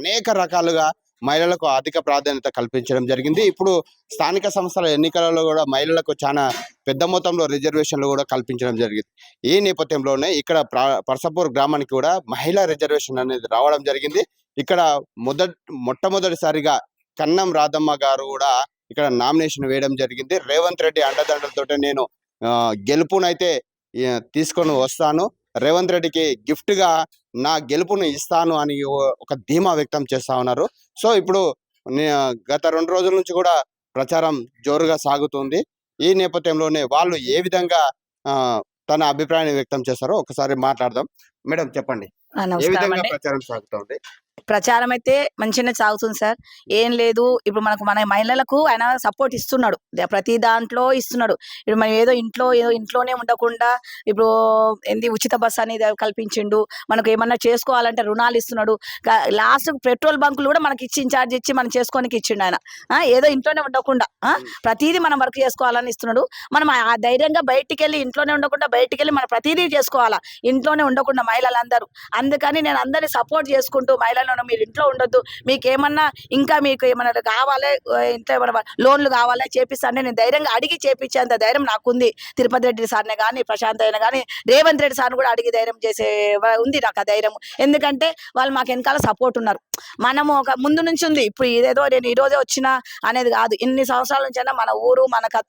అనేక రకాలుగా మహిళలకు ఆర్థిక ప్రాధాన్యత కల్పించడం జరిగింది. ఇప్పుడు స్థానిక సంస్థల ఎన్నికలలో కూడా మహిళలకు చాలా పెద్ద మొత్తంలో రిజర్వేషన్లు కూడా కల్పించడం జరిగింది. ఈ నేపథ్యంలోనే ఇక్కడ పర్సపూర్ గ్రామానికి కూడా మహిళా రిజర్వేషన్ అనేది రావడం జరిగింది. ఇక్కడ మొదటి మొట్టమొదటిసారిగా కన్నం రాధమ్మ గారు కూడా ఇక్కడ నామినేషన్ వేయడం జరిగింది. రేవంత్ రెడ్డి అండదండలతో నేను గెలుపునైతే తీసుకొని వస్తాను. రేవంత్ రెడ్డికి గిఫ్ట్గా నా గెలుపును ఇస్తాను అని ఒక ధీమా వ్యక్తం చేస్తా ఉన్నారు. సో ఇప్పుడు గత రెండు రోజుల నుంచి కూడా ప్రచారం జోరుగా సాగుతుంది. ఈ నేపథ్యంలోనే వాళ్ళు ఏ విధంగా ఆ, తన అభిప్రాయాన్ని వ్యక్తం చేస్తారో ఒకసారి మాట్లాడదాం. మేడం చెప్పండి. ఏ విధంగా ప్రచారం సాగుతుంది? ప్రచారం అయితే మంచిగానే సాగుతుంది సార్. ఏం లేదు ఇప్పుడు మనకు మన మహిళలకు ఆయన సపోర్ట్ ఇస్తున్నాడు. ప్రతి దాంట్లో ఇస్తున్నాడు. ఇప్పుడు మనం ఏదో ఇంట్లో ఏదో ఇంట్లోనే ఉండకుండా ఇప్పుడు ఏంది ఉచిత బస్ అనేది కల్పించిండు. మనకు ఏమన్నా చేసుకోవాలంటే రుణాలు ఇస్తున్నాడు. లాస్ట్ పెట్రోల్ బంకులు కూడా మనకి ఇచ్చి ఇన్ఛార్జ్ ఇచ్చి మనం చేసుకోనికి ఇచ్చిండు ఆయన. ఆ, ఏదో ఇంట్లోనే ఉండకుండా ప్రతిదీ మనం వర్క్ చేసుకోవాలని ఇస్తున్నాడు. మనం ఆ ధైర్యంగా బయటికి వెళ్ళి ఇంట్లోనే ఉండకుండా బయటికి వెళ్ళి మనం ప్రతిదీ చేసుకోవాలా? ఇంట్లోనే ఉండకుండా మహిళలందరూ. అందుకని నేను అందరినీ సపోర్ట్ చేసుకుంటూ మహిళలను మీరు ఇంట్లో ఉండొద్దు. మీకు ఏమన్నా ఇంకా మీకు ఏమన్నా కావాలి ఇంట్లో ఏమన్నా లోన్లు కావాలా చేపిస్తాను నేను ధైర్యంగా అడిగి చేపించేంత ధైర్యం నాకుంది. తిరుపతి రెడ్డి సార్ని కానీ ప్రశాంత్ అయినా కానీ రేవంత్ రెడ్డి సార్ని కూడా అడిగి ధైర్యం చేసే ఉంది నాకు ఆ ధైర్యం. ఎందుకంటే వాళ్ళు మాకు వెనకాల సపోర్ట్ ఉన్నారు. మనము ఒక ముందు నుంచి ఉంది. ఇప్పుడు ఇదేదో నేను ఈ రోజే వచ్చిన అనేది కాదు. ఇన్ని సంవత్సరాల నుంచి అయినా మన ఊరు మన